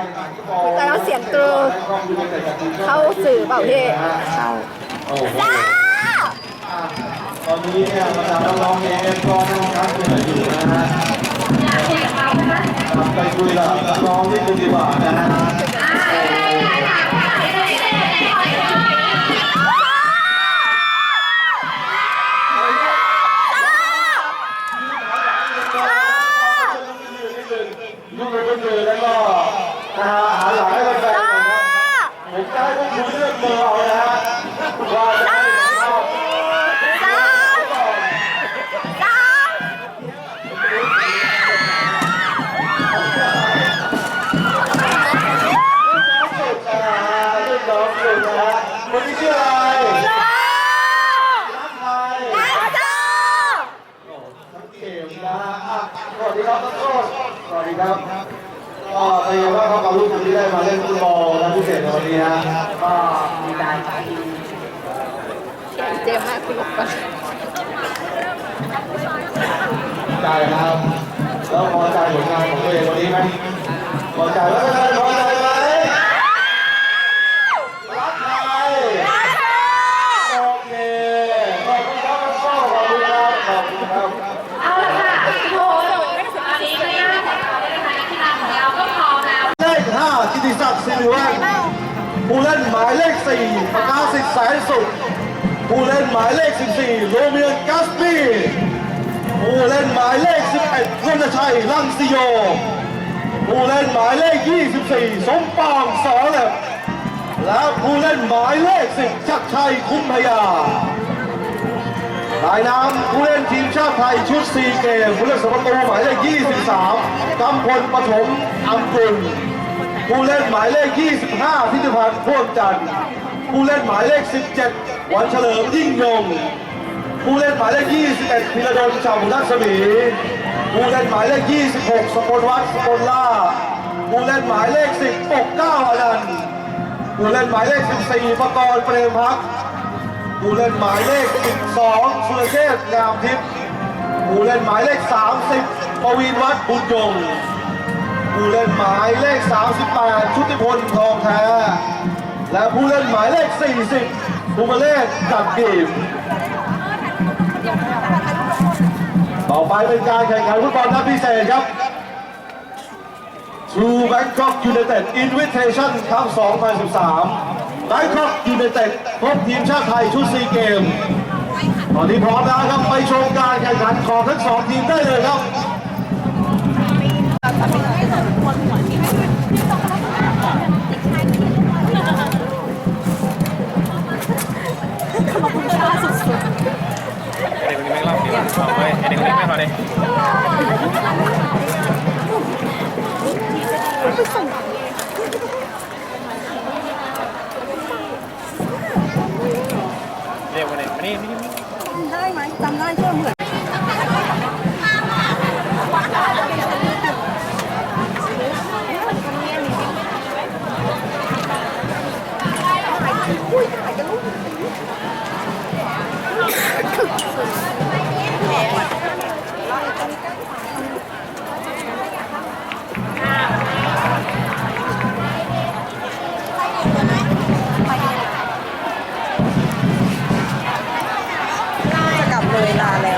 แข่งขันที่บอลแต่แล้วเสียงกรูเข้าสื่อเปล่าพี่เข้าตอนนี้เนี่ยบรรดาน้องเองก็ต้องพักเหนื่อยอยู่นะฮะไปคุยกับน้องที่คุณดีกว่านะฮะ สวัสดีครับทั้งโทษสวัสดีครับก็เป็นไงบ้างครับกับลูกคุณที่ได้มาเล่นฟุตบอลนะพิเศษในวันนี้ฮะก็มีใจครับเจมมากคุณลูกก่อนใจครับ แล้วพอใจผลงานของตัวเองวันนี้ไหมพอใจแล้วก็ได้พอใจไหมรักใครโอเคขอบคุณครับขอบคุณครับขอบคุณครับ เอาละค่ะโอ้โหตอนนี้ก็ย่าของเราได้นะคะกีฬาของเราก็พร้อมแล้ว เลข5กิติศักดิ์สิริวัฒน์ ผู้เล่นหมายเลข4ประกาศสิทธิ์แสนสุขผู้เล่นหมายเลข 14 โรเมียนกัสปี้ผู้เล่นหมายเลข 11รณชัยลังสิโยผู้เล่นหมายเลข 24 สมปองสอแหลบและผู้เล่นหมายเลข 10 ชักชัยคุ้มพยารายนามผู้เล่นทีมชาติไทยชุด4เกมผู้เล่นสมประตูหมายเลข 23กำพลปฐมอัมกุล ผู้เล่นหมายเลข 25ทิติพันธ์พ่วงจันทร์ผู้เล่นหมายเลข 17 วันเฉลิมยิ่งยง ผู้เล่นหมายเลข 21พิรดลชาวนักสมีผู้เล่นหมายเลข 26 สกลวัฒน์สกลล่าผู้เล่นหมายเลข 10ปกเก้าอนันต์ผู้เล่นหมายเลข 14ประกรณ์เปรมพักผู้เล่นหมายเลข 12สุรเชษงามทิพย์ผู้เล่นหมายเลข 30 ปวีนวัฒน์บุญยง ผู้เล่นหมายเลข 38 ชุติพลทองแท้ และผู้เล่นหมายเลข 40ภูมิเลศกัดกีบต่อไปเป็นการแข่งขันฟุตบอลนัดพิเศษครับ True Bangkok United Invitation ครั้ง2013 Bangkok United พบทีมชาติไทยชุดซีเกม ตอนนี้พร้อมแล้วครับ ไปชมการแข่งขันของทั้งสองทีมได้เลยครับ เด็กคนนี้ไม่เล่าดีกว่าเอาไปไอเด็กคนนี้ไม่พอเลยเรียกวันนี้มานี่มานี่ ได้ไหมจำได้ชื่อเหมือน เลยลาแล้ว